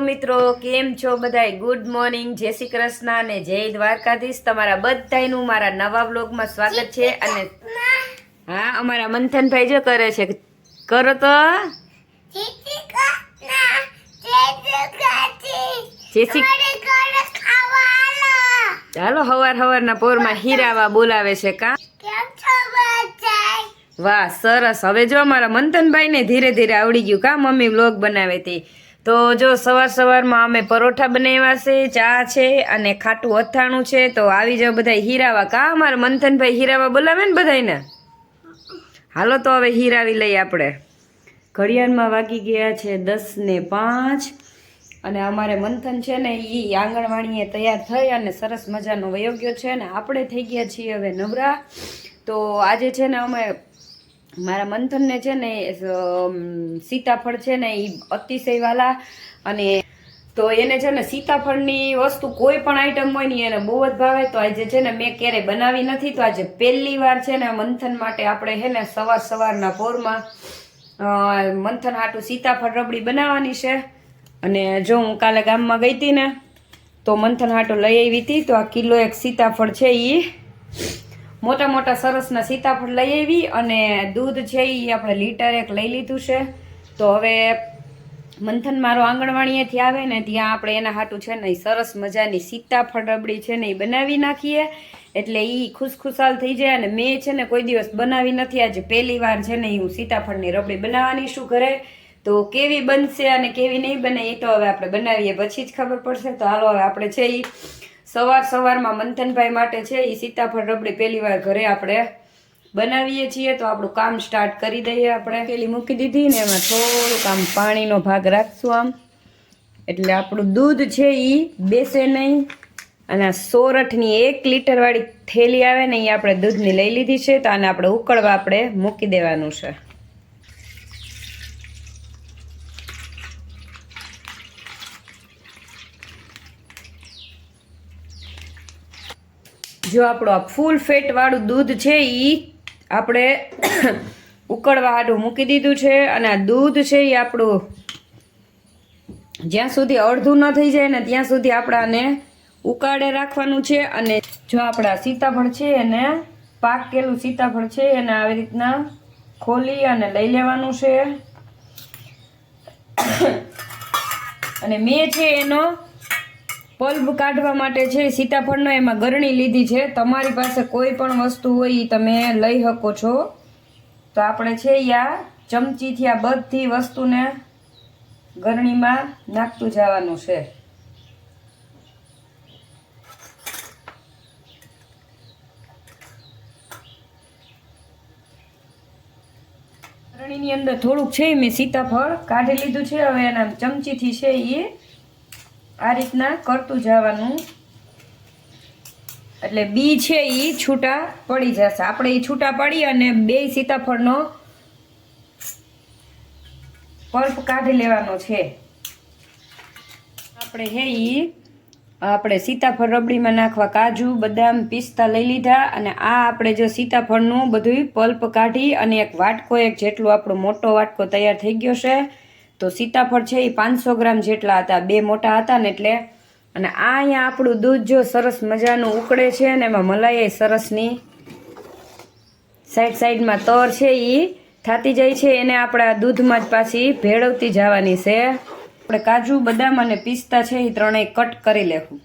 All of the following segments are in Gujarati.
મિત્રો કેમ છો બધાય? ગુડ મોર્નિંગ જય શ્રી કૃષ્ણ અને જય દ્વારકાધીશ. તમારા બધાયનું મારા નવા બ્લોગમાં સ્વાગત છે અને હા અમારા મંથનભાઈ જો કરે છે. કરો તો. ચાલો હવાર હવારના પોરમાં હીરાવા બોલાવે છે કા? વાહ સરસ. હવે જો અમારા મંથનભાઈ ને ધીરે ધીરે આવડી ગયું કા મમ્મી બ્લોગ બનાવે તે. તો જો સવાર સવારમાં અમે પરોઠા બનાવ્યા છે, ચા છે અને ખાટું અથાણું છે, તો આવી જાઓ બધા હીરાવા. કા અમારા મંથનભાઈ હીરાવા બોલાવે ને બધાને હાલો તો હવે હીરાવી લઈએ આપણે. ઘડિયાળમાં વાગી ગયા છે દસ ને પાંચ અને અમારે મંથન છે ને એ આંગણવાડીએ તૈયાર થઈ અને સરસ મજાનો વયોગ્ય છે ને આપણે થઈ ગયા છીએ હવે નવરા. તો આજે છે ને અમે મારા મંથનને છે ને સીતાફળ છે ને એ અતિશય વાલા અને તો એને છે ને સીતાફળની વસ્તુ કોઈ પણ આઈટમ હોય ને એને બહુ જ ભાવે. તો આજે છે ને મેં ક્યારેય બનાવી નથી, તો આજે પહેલી વાર છે ને મંથન માટે આપણે છે ને સવાર સવારના પોરમાં મંથન હાટું સીતાફળ રબડી બનાવવાની છે. અને જો હું કાલે ગામમાં ગઈ હતી ને, તો મંથન હાટું લઈ આવી હતી, તો આ કિલો એક સીતાફળ છે એ મોટા મોટા સરસના સીતાફળ લઈ આવી અને દૂધ છે એ આપણે લીટર એક લઈ લીધું છે. તો હવે મંથન મારો આંગણવાડીએથી આવે ને ત્યાં આપણે એના હાટું છે ને એ સરસ મજાની સીતાફળ રબડી છે ને એ બનાવી નાખીએ. એટલે એ ખુશખુશાલ થઈ જાય અને મેં છે ને કોઈ દિવસ બનાવી નથી, આજે પહેલી વાર છે ને હું સીતાફળની રબડી બનાવવાની શું ઘરે. તો કેવી બનશે અને કેવી નહીં બને એ તો હવે આપણે બનાવીએ, પછી જ ખબર પડશે. તો હાલો હવે આપણે છે એ સવાર સવારમાં મંથનભાઈ માટે છે એ સીતાફળ રબડી પહેલી વાર ઘરે આપણે બનાવીએ છીએ, તો આપણું કામ સ્ટાર્ટ કરી દઈએ આપણે. પેલી મૂકી દીધી ને એમાં થોડુંક આમ પાણીનો ભાગ રાખશું આમ. એટલે આપણું દૂધ છે એ બેસે નહીં. અને આ સોરઠની એક લીટરવાળી થેલી આવે ને એ આપણે દૂધની લઈ લીધી છે, તો આને આપણે ઉકળવા આપણે મૂકી દેવાનું છે. જો આપણું આ ફૂલ ફેટવાળું દૂધ છે એ આપણે ઉકળવા આડું મૂકી દીધું છે અને આ દૂધ છે એ આપણું જ્યાં સુધી અડધું ન થઈ જાય ને ત્યાં સુધી આપણાને ઉકાળે રાખવાનું છે અને જો આપણા સીતાફળ છે એને પાકેલું સીતાફળ છે એને આવી રીતના ખોલી અને લઈ લેવાનું છે. અને મેં છે એનો પલ્પ કાઢવા માટે છે, સીતાફળનો એમાં ગરણી લીધી છે. તમારી પાસે કોઈ પણ વસ્તુ હોય એ તમે લઈ શકો છો. તો આપણે છે આ ચમચીથી આ બધી વસ્તુને ગરણીમાં નાખતું જવાનું છે. ગરણીની અંદર થોડુંક છે મેં સીતાફળ કાઢી લીધું છે. હવે એના ચમચીથી છે એ આ રીતના કરતું જવાનું. એટલે બી છે એ છૂટા પડી જશે. આપણે એ છૂટા પડી અને બે સીતાફળનો પલ્પ કાઢી લેવાનો છે. આપણે હે એ આપણે સીતાફળ રબડીમાં નાખવા કાજુ, બદામ, પિસ્તા લઈ લીધા અને આ આપણે જો સીતાફળનું બધું પલ્પ કાઢી અને એક વાટકો, એક જેટલો આપણો મોટો વાટકો તૈયાર થઈ ગયો છે. તો સીતાફળ છે એ પાંચસો ગ્રામ જેટલા હતા. બે મોટા હતા ને એટલે. અને આ અહીંયા આપણું દૂધ જો સરસ મજાનું ઉકળે છે ને એમાં મલાઈ સરસની સાઈડ સાઈડમાં તર છે એ થાતી જાય છે. એને આપણા દૂધમાં જ પાછી ભેળવતી જવાની છે. આપણે કાજુ, બદામ અને પિસ્તા છે એ ત્રણેય કટ કરી લેવું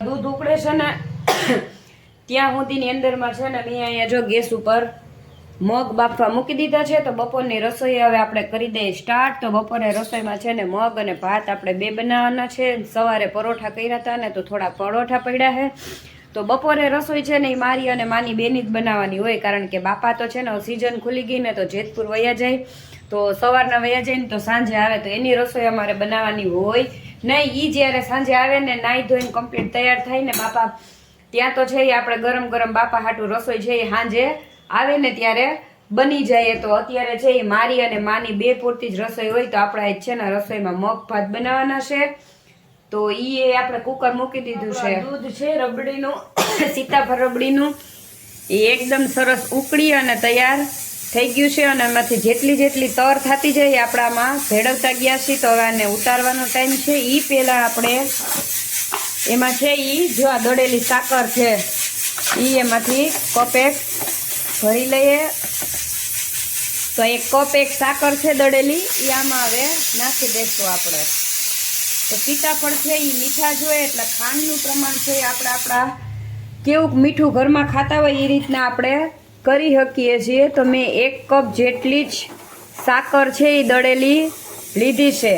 દૂધ ઉકળે છે ને, ત્યાં સુધીની અંદરમાં છે ને મેં અહીંયા જો ગેસ ઉપર મગ બાફવા મૂકી દીધા છે, તો બપોરની રસોઈ હવે આપણે કરી દઈએ સ્ટાર્ટ તો બપોરે રસોઈમાં છે ને મગ અને ભાત આપણે બે બનાવવાના છે. સવારે પરોઠા કર્યા હતા ને તો થોડા પરોઠા પડ્યા છે. તો બપોરે રસોઈ છે ને એ મારી અને માની બેની જ બનાવવાની હોય, કારણ કે બાપા તો છે ને સિઝન ખુલી ગઈ ને તો જેતપુર વયા જાય. તો સવારના વયા જાય ને તો સાંજે આવે, તો એની રસોઈ અમારે બનાવવાની હોય. નહીં એ જ્યારે સાંજે આવે ને નાહી ધોઈને કમ્પ્લીટ તૈયાર થાય ને બાપા, ત્યાં તો છે એ આપણે ગરમ ગરમ બાપા હાટું રસોઈ છે એ સાંજે આવે ને ત્યારે બની જાય તો અત્યારે છે એ મારી અને માની બે પૂરતી જ રસોઈ હોય તો આપણે છે ને રસોઈમાં મગ ભાત બનાવવાના છે. તો ઈ એ આપણે કુકર મૂકી દીધું છે. દૂધ છે રબડીનું સીતાફળ રબડીનું. એ એકદમ સરસ ઉકળી અને તૈયાર થઈ ગયું છે અને એમાંથી જેટલી જેટલી તર થતી જાય એ આપણામાં ભેળવતા ગયા છીએ. તો હવે આને ઉતારવાનો ટાઈમ છે. એ પહેલાં આપણે એમાં છે એ જો આ દળેલી સાકર છે એ એમાંથી કપ એક ભરી લઈએ. તો એક કપ એક સાકર છે દળેલી એ આમાં હવે નાખી દઈશું આપણે. તો સીતાફળ છે એ મીઠા જોઈએ એટલે ખાંડનું પ્રમાણ છે આપણે આપણા કેવું મીઠું ઘરમાં ખાતા હોય એ રીતના આપણે કરી શકીએ છીએ. તો મેં એક કપ જેટલી જ સાકર છે એ દળેલી લીધી છે.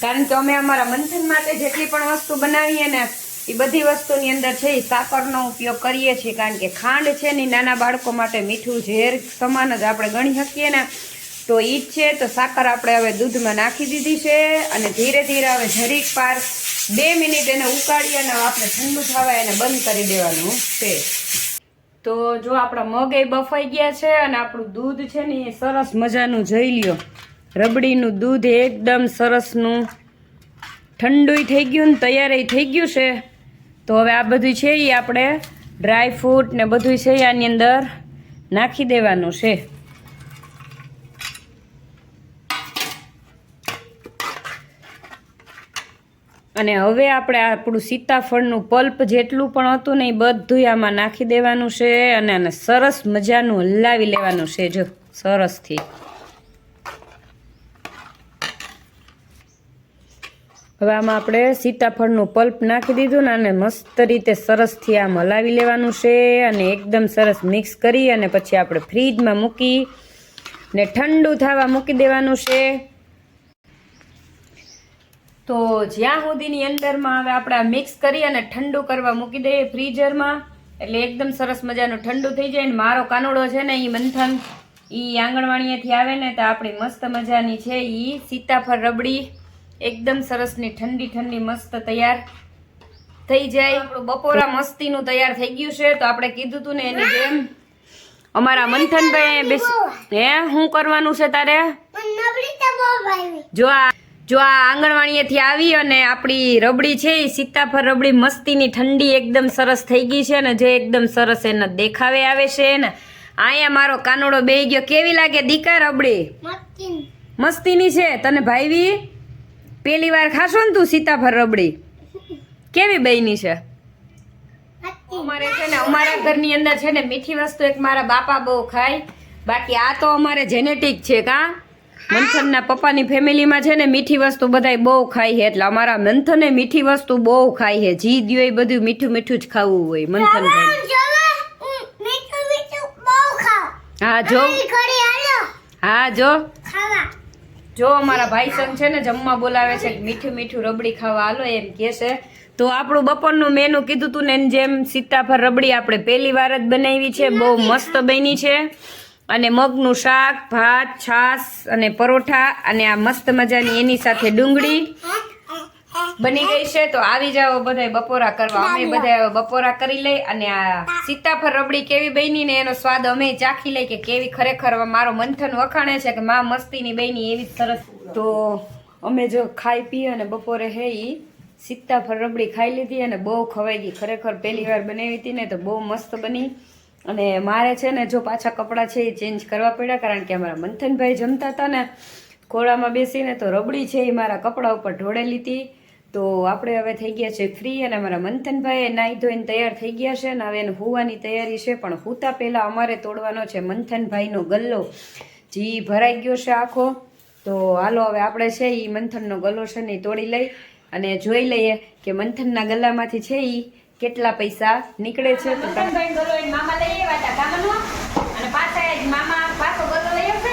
કારણ કે અમે અમારા મંથન માટે જેટલી પણ વસ્તુ બનાવીએ ને એ બધી વસ્તુની અંદર છે એ સાકરનો ઉપયોગ કરીએ છીએ, કારણ કે ખાંડ છે ને નાના બાળકો માટે મીઠું ઝેર સમાન જ આપણે ગણી શકીએ ને. તો એ જ છે, તો સાકર આપણે હવે દૂધમાં નાખી દીધી છે અને ધીરે ધીરે હવે જરીક પાર બે મિનિટ એને ઉકાળી અને આપણે ઠંડુ થવા એને બંધ કરી દેવાનું છે. તો જો આપણા મગ એ બફાઈ ગયા છે અને આપણું દૂધ છે ને એ સરસ મજાનું જઈ લ્યો. રબડીનું દૂધ એકદમ સરસનું. ઠંડુય થઈ ગયું ને તૈયાર થઈ ગયું છે. તો હવે આ બધું છે એ આપણે ડ્રાય ફ્રૂટ ને બધું છે આની અંદર નાખી દેવાનું છે. અને હવે આપણે આપણું સીતાફળનું પલ્પ જેટલું પણ હતું ને એ બધું આમાં નાખી દેવાનું છે અને આને સરસ મજાનું હલાવી લેવાનું છે, જો, સરસથી. હવે આમાં આપણે સીતાફળનું પલ્પ નાખી દીધું ને અને મસ્ત રીતે સરસથી આમ હલાવી લેવાનું છે અને એકદમ સરસ મિક્સ કરી અને પછી આપણે ફ્રીજમાં મૂકી ને ઠંડુ થવા મૂકી દેવાનું છે. તો જ્યાં સુધીની અંદરમાં હવે આપણે આ મિક્સ કરી અને ઠંડુ કરવા મૂકી દઈએ ફ્રીઝરમાં એટલે એકદમ સરસ મજાનું ઠંડુ થઈ જાય ને મારો કાનુડો છે ને એ મંથન એ આંગણવાડીએથી આવે ને તો આપણી મસ્ત મજાની છે એ સીતાફળ રબડી. એકદમ સરસની ઠંડી ઠંડી મસ્ત તૈયાર થઈ જાય. આપણું બપોરા મસ્તીનું તૈયાર થઈ ગયું છે. તો આપણે કીધું હતું ને એની જેમ અમારા મંથનભાઈ હે શું કરવાનું છે તારે? જો આ જો આ આંગણવાડીએથી આવી અને આપણી રબડી છે એ સીતાફળ રબડી મસ્તીની ઠંડી એકદમ સરસ થઈ ગઈ છે ને જે એકદમ સરસ એના દેખાવે આવે છે ને અહીંયા મારો કાનોડો બે ગયો. કેવી લાગે દીકા રબડી? મસ્તીની છે. તને ભાઈવી? પેલી વાર ખાશો ને તું સીતાફળ રબડી? કેવી બની છે? અમારે છે ને અમારા ઘરની અંદર છે ને મીઠી વસ્તુ એક મારા બાપા બહુ ખાય. બાકી આ તો અમારે જેનેટિક છે કા? મંથનના પપ્પાની ફેમિલીમાં છે ને મીઠી વસ્તુ બધાય બહુ ખાય છે. એટલે અમારા મંથને મીઠી વસ્તુ બહુ ખાય છે. જી દ્યો એ બધું મીઠું મીઠું જ ખાવું હોય મંથન હા જો. હા જો. જો અમારા ભાઈ સંગ છે ને જમવા બોલાવે છે, મીઠું મીઠું રબડી ખાવા, હાલો એમ કહે છે. તો આપણું બપોરનું મેનુ કીધું તું ને જેમ સીતાફળ રબડી આપણે પહેલી વાર જ બનાવી છે, બહુ મસ્ત બની છે. અને મગનું શાક, ભાત, છાશ અને પરોઠા અને આ મસ્ત મજાની એની સાથે ડુંગળી. બની ગઈ છે તો આવી જાઓ બધાય બપોરા કરવા. અમે બધા બપોરા કરી લઈ અને આ સીતાફળ રબડી કેવી બની ને એનો સ્વાદ અમે ચાખી લઈ કે કેવી ખરેખર મારો મંથન વખાણે છે કે મા મસ્તીની બની એવી સરસ. તો અમે જો ખાઈ પી અને બપોરે હે ઈ સીતાફળ રબડી ખાઈ લીધી અને બહુ ખવાઈ ગઈ. ખરેખર પહેલી વાર બનાવી હતી ને તો બહુ મસ્ત બની. અને મારે છે ને જો પાછા કપડાં છે એ ચેન્જ કરવા પડ્યા કારણ કે અમારા મંથનભાઈ જમતા હતા ને ખોળામાં બેસીને તો રબડી છે એ મારા કપડા ઉપર ઢોળેલી હતી. તો આપણે હવે થઈ ગયા છે ફ્રી અને અમારા મંથનભાઈ નાહી ધોઈને તૈયાર થઈ ગયા છે ને હવે એને હોવાની તૈયારી છે, પણ હોતા પહેલાં અમારે તોડવાનો છે મંથનભાઈનો ગલ્લો. જે, ભરાઈ ગયો છે આખો. તો હાલો હવે આપણે છે એ મંથનનો ગલ્લો છે ને તોડી લઈ અને જોઈ લઈએ કે મંથનના ગલ્લામાંથી છે એ કેટલા પૈસા નીકળે છે. મામા લઈ આવ્યા હતા અને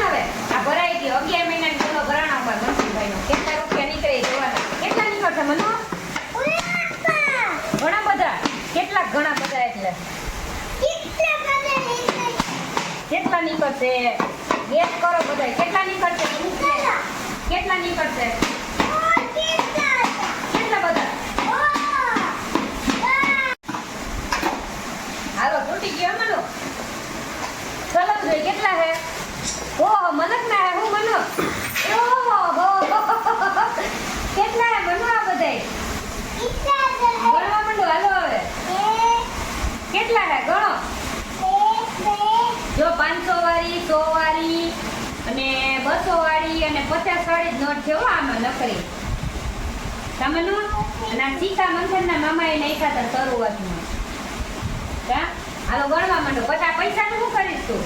ને હવે? આ ભરાઈ ગયો, અગિયાર મહિનાની ગલ્લો ભરાણા ઉપર મંથનભાઈનો કેટલા રૂપિયા નીકળે એ જોવાના કેટલા નીકળશે મનો ઘણા બધા કેટલા ઘણા બધા એટલે? કેટલા નીકળશે? ગેસ કરો બધા કેટલા નીકળશે? કેટલા નીકળશે કેટલા બધા હાલો તૂટી ગયો મનો ચલો જોઈએ કેટલા હે ઓહો મનક ના હે હું મનો ઓહો કેટલા હે મનો આ બધાય ગણવા માંડો હાલો હવે પાંચસો વાળી અને બસો વાળી અને પચાસ વાળી જ નોટ હો આમાં નકરી તમને અને આ સીતા મંથનના એ નાખ્યા હતા શરૂઆતમાં. કા? હાલો ગણવા માંડો. પછી આ પૈસાનું શું કરીશ? તું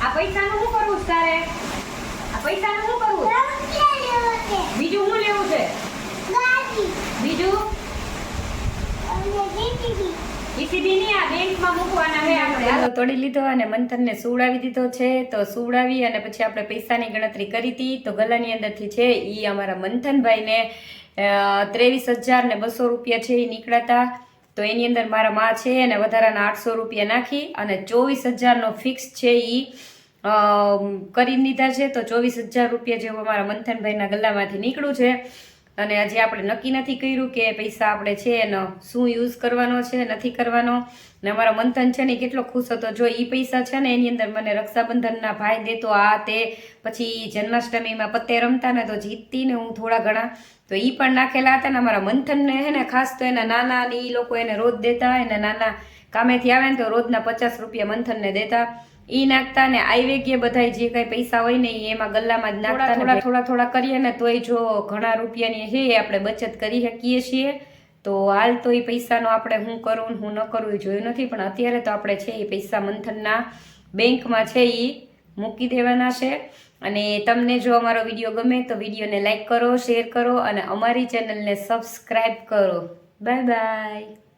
આ પૈસાનું શું કરવું તારે? આ પૈસાનું શું કરવું? બીજું શું લેવું છે? બીજું? તોડી લીધો અને મંથનને સુવડાવી દીધો છે. તો સુવડાવી અને પછી આપણે પૈસાની ગણતરી કરી હતી તો ગલાની અંદરથી છે એ અમારા મંથનભાઈને ત્રેવીસ હજાર ને બસો રૂપિયા છે એ નીકળાતા. તો એની અંદર મારા મા છે અને વધારાના આઠસો રૂપિયા નાખી અને ચોવીસ હજારનો ફિક્સ છે એ કરી દીધા છે. તો ચોવીસ હજાર રૂપિયા જેવું અમારા મંથનભાઈના ગલ્લામાંથી નીકળ્યું છે. અને આજે આપણે નક્કી નથી કર્યું કે પૈસા આપણે છે એનો શું યુઝ કરવાનો છે, નથી કરવાનો. ને અમારો મંથન છે ને કેટલો ખુશ હતો. જો એ પૈસા છે ને એની અંદર મને રક્ષાબંધનના ભાઈ દેતો, આ તે, પછી જન્માષ્ટમીમાં પત્તે રમતા ને તો જીતતી ને હું થોડા ઘણા. તો એ પણ નાખેલા હતા ને અમારા મંથનને હે ને, ખાસ તો એના નાના ને એ લોકો એને રોજ દેતા એના નાના કામેથી આવે ને તો રોજના પચાસ રૂપિયા મંથનને દેતા. ઈ નાખતા ને આઈવેગીએ બધાય જે કઈ પૈસા હોય ને એમાં ગલ્લામાં જ નાખતા થોડા થોડા થોડા કરીએ ને તોય જો ઘણા રૂપિયાની છે આપણે બચત કરી શકીએ છીએ. તો હાલ તો એ પૈસાનો આપણે હું કરું હું ન કરું એ જોયું નથી પણ અત્યારે તો આપણે છે એ પૈસા મંથનના બેંકમાં છે એ મૂકી દેવાના છે. અને તમને જો અમારો વીડિયો ગમે તો વિડીયોને લાઇક કરો શેર કરો અને અમારી ચેનલને સબસ્ક્રાઈબ કરો. Bye bye.